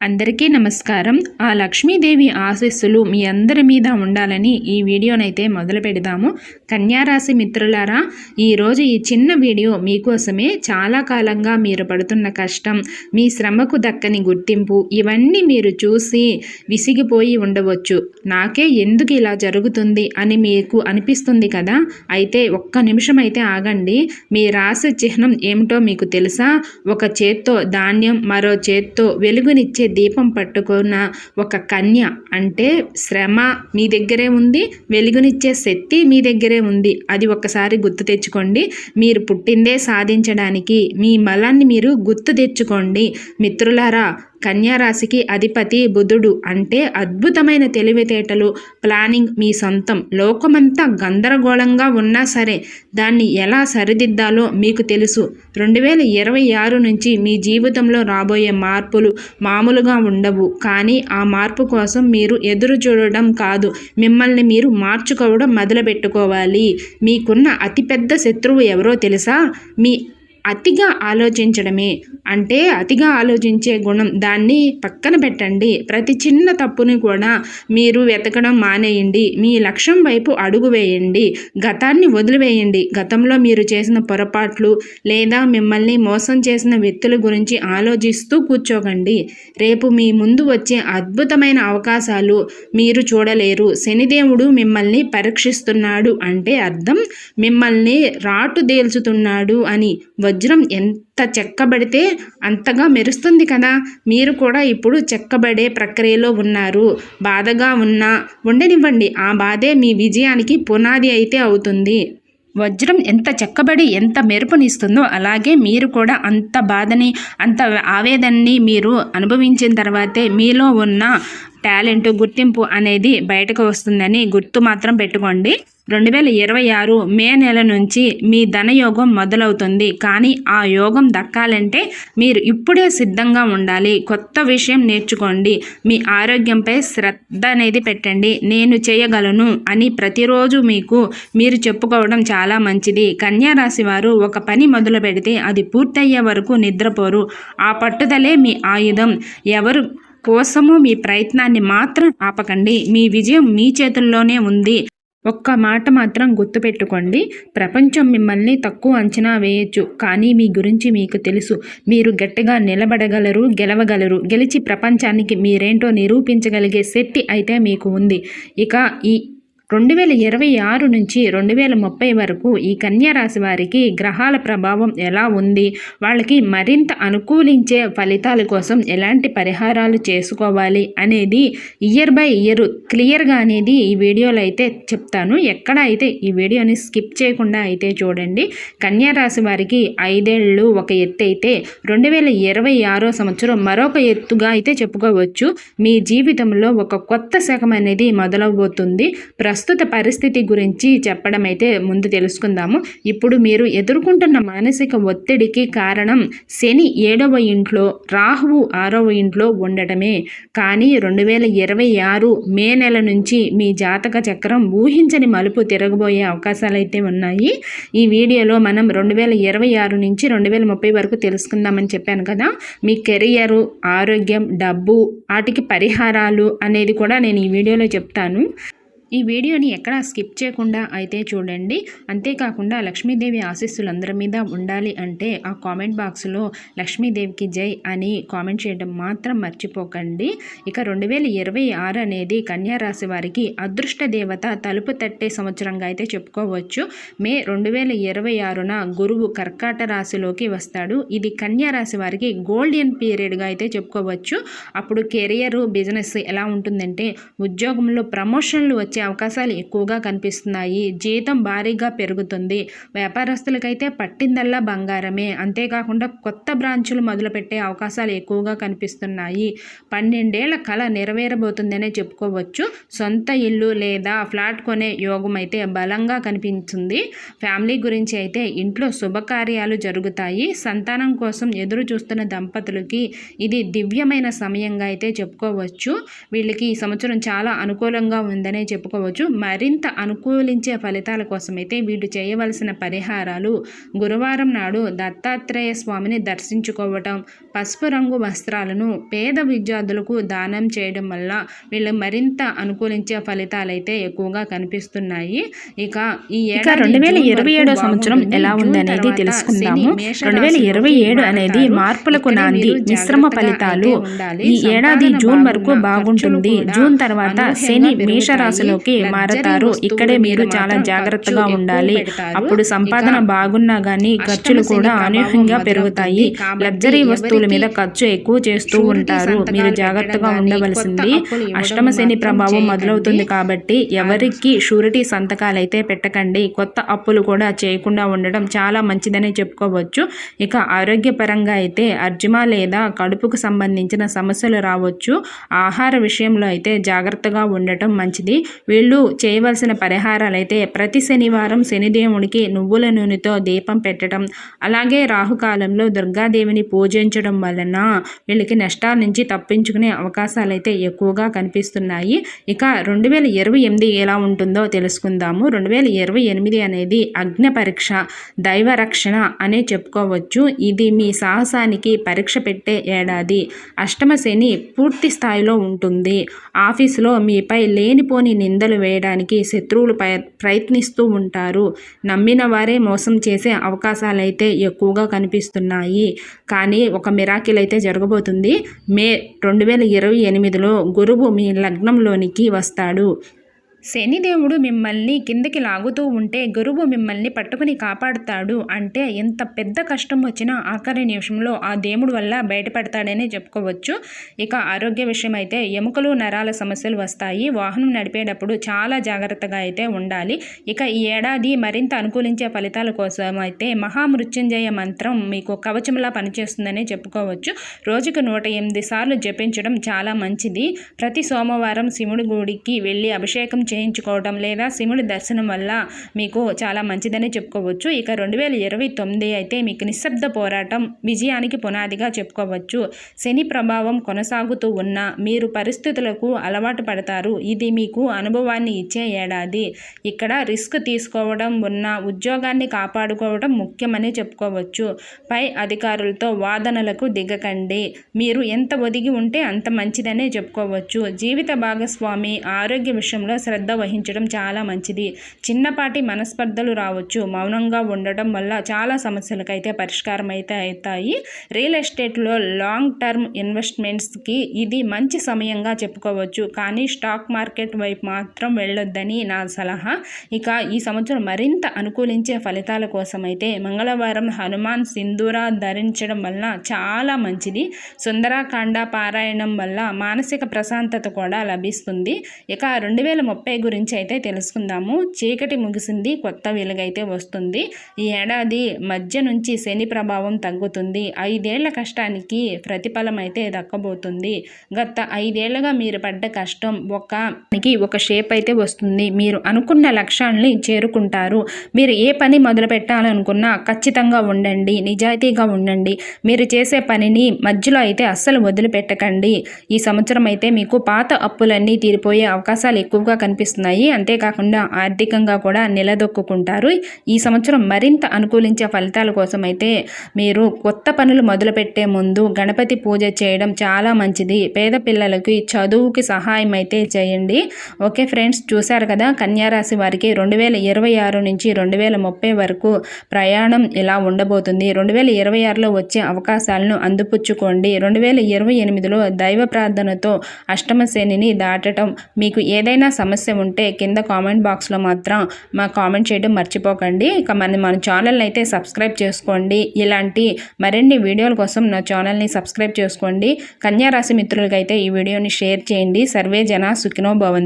అందరికీ నమస్కారం. ఆ లక్ష్మీదేవి ఆశీస్సులు మీ అందరి మీద ఉండాలని ఈ వీడియోనైతే మొదలు పెడదాము. కన్యారాశి మిత్రులారా ఈరోజు ఈ చిన్న వీడియో మీకోసమే చాలా కాలంగా మీరు పడుతున్న కష్టం. మీ శ్రమకు దక్కని గుర్తింపు ఇవన్నీ మీరు చూసి విసిగిపోయి ఉండవచ్చు. నాకే ఎందుకు ఇలా జరుగుతుంది అని మీకు అనిపిస్తుంది కదా? అయితే ఒక్క నిమిషం అయితే ఆగండి. మీ రాశి చిహ్నం ఏమిటో మీకు తెలుసా? ఒక చేత్తో ధాన్యం మరో చేత్తో వెలుగునిచ్చే దీపం పట్టుకున్న ఒక కన్య అంటే శ్రమ మీ దగ్గరే ఉంది వెలుగునిచ్చే శక్తి మీ దగ్గరే ఉంది. అది ఒక్కసారి గుర్తు తెచ్చుకోండి. మీరు పుట్టిందే సాధించడానికి మీ మలాన్ని మీరు గుర్తు తెచ్చుకోండి. మిత్రులారా కన్యారాశికి అధిపతి బుధుడు అంటే అద్భుతమైన తెలివితేటలు ప్లానింగ్ మీ సొంతం. లోకమంతా గందరగోళంగా ఉన్నా సరే దాన్ని ఎలా సరిదిద్దాలో మీకు తెలుసు. రెండు వేల ఇరవై ఆరు నుంచి మీ జీవితంలో రాబోయే మార్పులు మామూలుగా ఉండవు. కానీ ఆ మార్పు కోసం మీరు ఎదురు చూడడం కాదు. మిమ్మల్ని మీరు మార్చుకోవడం మొదలుపెట్టుకోవాలి. మీకున్న అతిపెద్ద శత్రువు ఎవరో తెలుసా? మీ అతిగా ఆలోచించడమే. అంటే అతిగా ఆలోచించే గుణం దాన్ని పక్కన పెట్టండి. ప్రతి చిన్న తప్పుని కూడా మీరు వెతకడం మానేయండి. మీ లక్ష్యం వైపు అడుగు వేయండి. గతాన్ని వదిలివేయండి. గతంలో మీరు చేసిన పొరపాట్లు లేదా మిమ్మల్ని మోసం చేసిన వ్యక్తుల గురించి ఆలోచిస్తూ కూర్చోకండి. రేపు మీ ముందు వచ్చే అద్భుతమైన అవకాశాలు మీరు చూడలేరు. శనిదేవుడు మిమ్మల్ని పరీక్షిస్తున్నాడు. అంటే అర్థం మిమ్మల్ని రాటు దేల్చుతున్నాడు అని. వజ్రం ఎంత చెక్కబడితే అంతగా మెరుస్తుంది కదా. మీరు కూడా ఇప్పుడు చెక్కబడే ప్రక్రియలో ఉన్నారు. బాధగా ఉన్నా ఉండనివ్వండి. ఆ బాధే మీ విజయానికి పునాది అయితే అవుతుంది. వజ్రం ఎంత చెక్కబడి ఎంత మెరుపునిస్తుందో అలాగే మీరు కూడా అంత బాధని అంత ఆవేదనని మీరు అనుభవించిన తర్వాతే మీలో ఉన్న టాలెంట్ గుర్తింపు అనేది బయటకు వస్తుందని గుర్తు మాత్రం పెట్టుకోండి. రెండు వేల ఇరవై ఆరు మే నెల నుంచి మీ ధనయోగం మొదలవుతుంది. కానీ ఆ యోగం దక్కాలంటే మీరు ఇప్పుడే సిద్ధంగా ఉండాలి. కొత్త విషయం నేర్చుకోండి. మీ ఆరోగ్యంపై శ్రద్ధ అనేది పెట్టండి. నేను చేయగలను అని ప్రతిరోజు మీకు మీరు చెప్పుకోవడం చాలా మంచిది. కన్యా రాశి వారు ఒక పని మొదలు పెడితే అది పూర్తయ్యే వరకు నిద్రపోరు. ఆ పట్టుదలే మీ ఆయుధం. ఎవరు కోసము మీ ప్రయత్నాన్ని మాత్రం ఆపకండి. మీ విజయం మీ చేతుల్లోనే ఉంది. ఒక్క మాట మాత్రం గుర్తుపెట్టుకోండి. ప్రపంచం మిమ్మల్ని తక్కువ అంచనా వేయచ్చు. కానీ మీ గురించి మీకు తెలుసు. మీరు గట్టిగా నిలబడగలరు గెలవగలరు. గెలిచి ప్రపంచానికి మీరేంటో నిరూపించగలిగే శక్తి అయితే మీకు ఉంది. ఇక ఈ రెండు వేల ఇరవై ఆరు నుంచి రెండు వేల ముప్పై వరకు ఈ కన్యా రాశి వారికి గ్రహాల ప్రభావం ఎలా ఉంది? వాళ్ళకి మరింత అనుకూలించే ఫలితాల కోసం ఎలాంటి పరిహారాలు చేసుకోవాలి అనేది ఇయర్ బై ఇయర్ క్లియర్గా అనేది ఈ వీడియోలో అయితే చెప్తాను. ఎక్కడ అయితే ఈ వీడియోని స్కిప్ చేయకుండా అయితే చూడండి. కన్యా రాశి వారికి ఐదేళ్ళు ఒక ఎత్తు అయితే రెండు వేల ఇరవై ఆరో సంవత్సరం మరొక ఎత్తుగా అయితే చెప్పుకోవచ్చు. మీ జీవితంలో ఒక కొత్త శకం అనేది మొదలవబోతుంది ప్రస్తుతం ప్రస్తుత పరిస్థితి గురించి చెప్పడం అయితే ముందు తెలుసుకుందాము. ఇప్పుడు మీరు ఎదుర్కొంటున్న మానసిక ఒత్తిడికి కారణం శని ఏడవ ఇంట్లో రాహువు ఆరవ ఇంట్లో ఉండటమే. కానీ రెండు వేల ఇరవై ఆరు మే నెల నుంచి మీ జాతక చక్రం ఊహించని మలుపు తిరగబోయే అవకాశాలు అయితే ఉన్నాయి. ఈ వీడియోలో మనం రెండు వేల ఇరవై ఆరు నుంచి రెండు వేల ముప్పై వరకు తెలుసుకుందామని చెప్పాను కదా. మీ కెరియరు ఆరోగ్యం డబ్బు వాటికి పరిహారాలు అనేది కూడా నేను ఈ వీడియోలో చెప్తాను. ఈ వీడియోని ఎక్కడా స్కిప్ చేయకుండా అయితే చూడండి. అంతేకాకుండా లక్ష్మీదేవి ఆశీస్సులు అందరి మీద ఉండాలి అంటే ఆ కామెంట్ బాక్స్లో లక్ష్మీదేవికి జై అని కామెంట్ చేయడం మాత్రం మర్చిపోకండి. ఇక రెండు వేల ఇరవై ఆరు అనేది కన్యారాశి వారికి అదృష్ట దేవత తలుపు తట్టే సంవత్సరంగా అయితే చెప్పుకోవచ్చు. మే రెండు వేల ఇరవై ఆరున గురువు కర్కాట రాశిలోకి వస్తాడు. ఇది కన్యారాశి వారికి గోల్డెన్ పీరియడ్గా అయితే చెప్పుకోవచ్చు. అప్పుడు కెరియర్ బిజినెస్ ఎలా ఉంటుందంటే ఉద్యోగంలో ప్రమోషన్లు వచ్చే అవకాశాలు ఎక్కువగా కనిపిస్తున్నాయి. జీతం భారీగా పెరుగుతుంది. వ్యాపారస్తులకైతే పట్టిందల్లా బంగారమే. అంతేకాకుండా కొత్త బ్రాంచులు మొదలుపెట్టే అవకాశాలు ఎక్కువగా కనిపిస్తున్నాయి. పన్నెండేళ్ళ కళ నెరవేరబోతుందనే చెప్పుకోవచ్చు. సొంత ఇల్లు లేదా ఫ్లాట్ కొనే యోగం అయితే బలంగా కనిపించింది. ఫ్యామిలీ గురించి అయితే ఇంట్లో శుభకార్యాలు జరుగుతాయి. సంతానం కోసం ఎదురు చూస్తున్న దంపతులకి ఇది దివ్యమైన సమయంగా అయితే చెప్పుకోవచ్చు. వీళ్ళకి ఈ సంవత్సరం చాలా అనుకూలంగా ఉందనే చెప్పుకోవచ్చు చెప్పుకోవచ్చు మరింత అనుకూలించే ఫలితాల కోసమైతే వీళ్ళు చేయవలసిన పరిహారాలు గురువారం నాడు దత్తాత్రేయ స్వామిని దర్శించుకోవటం పసుపు రంగు వస్త్రాలను పేద విద్యార్థులకు దానం చేయడం వల్ల వీళ్ళు మరింత అనుకూలించే ఫలితాలు అయితే ఎక్కువగా కనిపిస్తున్నాయి. ఇక ఈ రెండు వేల ఇరవై ఏడో సంవత్సరం ఎలా ఉంది అనేది తెలుసుకుందాము. రెండు వేల ఇరవై ఏడు అనేది మార్పులకు నాంది మిశ్రమ ఫలితాలు. ఈ ఏడాది జూన్ వరకు బాగుంటుంది. జూన్ తర్వాత శని మేషరాశిలోకి మారతారు. ఇక్కడే మీరు చాలా జాగ్రత్తగా ఉండాలి. అప్పుడు సంపాదన బాగున్నా గానీ ఖర్చులు కూడా అనూహ్యంగా పెరుగుతాయి. లగ్జరీ వస్తువుల మీద ఖర్చు ఎక్కువ చేస్తూ ఉంటారు. మీరు జాగ్రత్తగా ఉండవలసింది. అష్టమ శని ప్రభావం మొదలవుతుంది కాబట్టి ఎవరికి షూరిటీ సంతకాలు అయితే పెట్టకండి. కొత్త అప్పులు కూడా చేయకుండా ఉండడం చాలా మంచిదని చెప్పుకోవచ్చు. ఇక ఆరోగ్యపరంగా అయితే అర్జుమా లేదా కడుపుకు సంబంధించిన సమస్యలు రావచ్చు. ఆహార విషయంలో అయితే జాగ్రత్తగా ఉండటం మంచిది. వీళ్ళు చేయవలసిన పరిహారాలు అయితే ప్రతి శనివారం శనిదేవునికి నువ్వుల నూనెతో దీపం పెట్టడం అలాగే రాహుకాలంలో దుర్గాదేవిని పూజించడం వలన వీళ్ళకి నష్టాల నుంచి తప్పించుకునే అవకాశాలు అయితే ఎక్కువగా కనిపిస్తున్నాయి. ఇక రెండు వేల ఇరవై ఎనిమిది ఎలా ఉంటుందో తెలుసుకుందాము. రెండు వేల ఇరవై ఎనిమిది అనేది అగ్ని పరీక్ష దైవ రక్షణ అనే చెప్పుకోవచ్చు. ఇది మీ సాహసానికి పరీక్ష పెట్టే ఏడాది. అష్టమ శని పూర్తి స్థాయిలో ఉంటుంది. ఆఫీసులో మీపై లేనిపోని నిందలు వేయడానికి శత్రువులు ప్రయత్నిస్తూ ఉంటారు. నమ్మిన వారే మోసం చేసే అవకాశాలు అయితే ఎక్కువగా కనిపిస్తున్నాయి. కానీ ఒక మిరాకిల్ అయితే జరగబోతుంది. మే రెండు వేల ఇరవై ఎనిమిదిలో గురువు మీ లగ్నంలోనికి వస్తాడు. శనిదేవుడు మిమ్మల్ని కిందకి లాగుతూ ఉంటే గురువు మిమ్మల్ని పట్టుకుని కాపాడుతాడు అంటే ఎంత పెద్ద కష్టం వచ్చినా ఆఖరి నిమిషంలో ఆ దేవుడు వల్ల బయటపడతాడని చెప్పుకోవచ్చు. ఇక ఆరోగ్య విషయం అయితే ఎముకలు నరాల సమస్యలు వస్తాయి. వాహనం నడిపేటప్పుడు చాలా జాగ్రత్తగా అయితే ఉండాలి. ఇక ఈ ఏడాది మరింత అనుకూలించే ఫలితాల కోసం అయితే మహామృత్యుంజయ మంత్రం మీకు కవచంలా పనిచేస్తుందని చెప్పుకోవచ్చు. రోజుకు నూట ఎనిమిది సార్లు జపించడం చాలా మంచిది. ప్రతి సోమవారం శివుడి గుడికి వెళ్ళి అభిషేకం చేయించుకోవడం లేదా శివుడి దర్శనం వల్ల మీకు చాలా మంచిదని చెప్పుకోవచ్చు. ఇక రెండు వేల ఇరవై తొమ్మిది అయితే మీకు నిశ్శబ్ద పోరాటం విజయానికి పునాదిగా చెప్పుకోవచ్చు. శని ప్రభావం కొనసాగుతూ ఉన్న మీరు పరిస్థితులకు అలవాటు పడతారు. ఇది మీకు అనుభవాన్ని ఇచ్చే ఏడాది. ఇక్కడ రిస్క్ తీసుకోవడం ఉన్న ఉద్యోగాన్ని కాపాడుకోవడం ముఖ్యమని చెప్పుకోవచ్చు. పై అధికారులతో వాదనలకు దిగకండి. మీరు ఎంత ఒదిగి ఉంటే అంత మంచిదనే చెప్పుకోవచ్చు. జీవిత భాగస్వామి ఆరోగ్య విషయంలో శ్రద్ధ శ్రద్ధ వహించడం చాలా మంచిది. చిన్నపాటి మనస్పర్ధలు రావచ్చు. మౌనంగా ఉండటం వల్ల చాలా సమస్యలకైతే పరిష్కారం అయితే అవుతాయి రియల్ ఎస్టేట్లో లాంగ్ టర్మ్ ఇన్వెస్ట్మెంట్స్కి ఇది మంచి సమయంగా చెప్పుకోవచ్చు. కానీ స్టాక్ మార్కెట్ వైపు మాత్రం వెళ్ళొద్దని నా సలహా. ఇక ఈ సంవత్సరం మరింత అనుకూలించే ఫలితాల కోసం అయితే మంగళవారం హనుమాన్ సింధూర ధరించడం వల్ల చాలా మంచిది. సుందరాకాండ పారాయణం వల్ల మానసిక ప్రశాంతత కూడా లభిస్తుంది. ఇక రెండు వేల ముప్పై ముప్పై గురించి అయితే తెలుసుకుందాము. చీకటి ముగిసింది కొత్త వెలుగైతే వస్తుంది. ఈ ఏడాది మధ్య నుంచి శని ప్రభావం తగ్గుతుంది. ఐదేళ్ళ కష్టానికి ప్రతిఫలం అయితే దక్కబోతుంది. గత ఐదేళ్ళుగా మీరు పడ్డ కష్టం ఒక ఒక షేప్ అయితే వస్తుంది. మీరు అనుకున్న లక్ష్యాన్ని చేరుకుంటారు. మీరు ఏ పని మొదలు పెట్టాలనుకున్నా ఖచ్చితంగా ఉండండి నిజాయితీగా ఉండండి. మీరు చేసే పనిని మధ్యలో అయితే అస్సలు వదిలిపెట్టకండి. ఈ సంవత్సరం అయితే మీకు పాత అప్పులన్నీ తీరిపోయే అవకాశాలు ఎక్కువగా కనిపి కనిపిస్తున్నాయి. అంతేకాకుండా ఆర్థికంగా కూడా నిలదొక్కుంటారు ఈ సంవత్సరం మరింత అనుకూలించే ఫలితాల కోసం అయితే మీరు కొత్త పనులు మొదలుపెట్టే ముందు గణపతి పూజ చేయడం చాలా మంచిది. పేద పిల్లలకి చదువుకి సహాయం అయితే చేయండి. ఓకే ఫ్రెండ్స్ చూశారు కదా? కన్యారాశి వారికి రెండు వేల ఇరవై ఆరు నుంచి రెండు వేల ముప్పై వరకు ప్రయాణం ఇలా ఉండబోతుంది. రెండు వేల ఇరవై ఆరులో వచ్చే అవకాశాలను అందిపుచ్చుకోండి. రెండు వేల ఇరవై ఎనిమిదిలో దైవ ప్రార్థనతో అష్టమ శ్రేణిని దాటడం మీకు ఏదైనా సమస్య సమస్య ఉంటే కింద కామెంట్ బాక్స్లో మాత్రం మా కామెంట్ చేయడం మర్చిపోకండి. ఇక మన మన ఛానల్ని అయితే సబ్స్క్రైబ్ చేసుకోండి. ఇలాంటి మరిన్ని వీడియోల కోసం నా ఛానల్ని సబ్స్క్రైబ్ చేసుకోండి. కన్యారాశి మిత్రులకైతే ఈ వీడియోని షేర్ చేయండి. సర్వే జన సుఖినో భవంతి.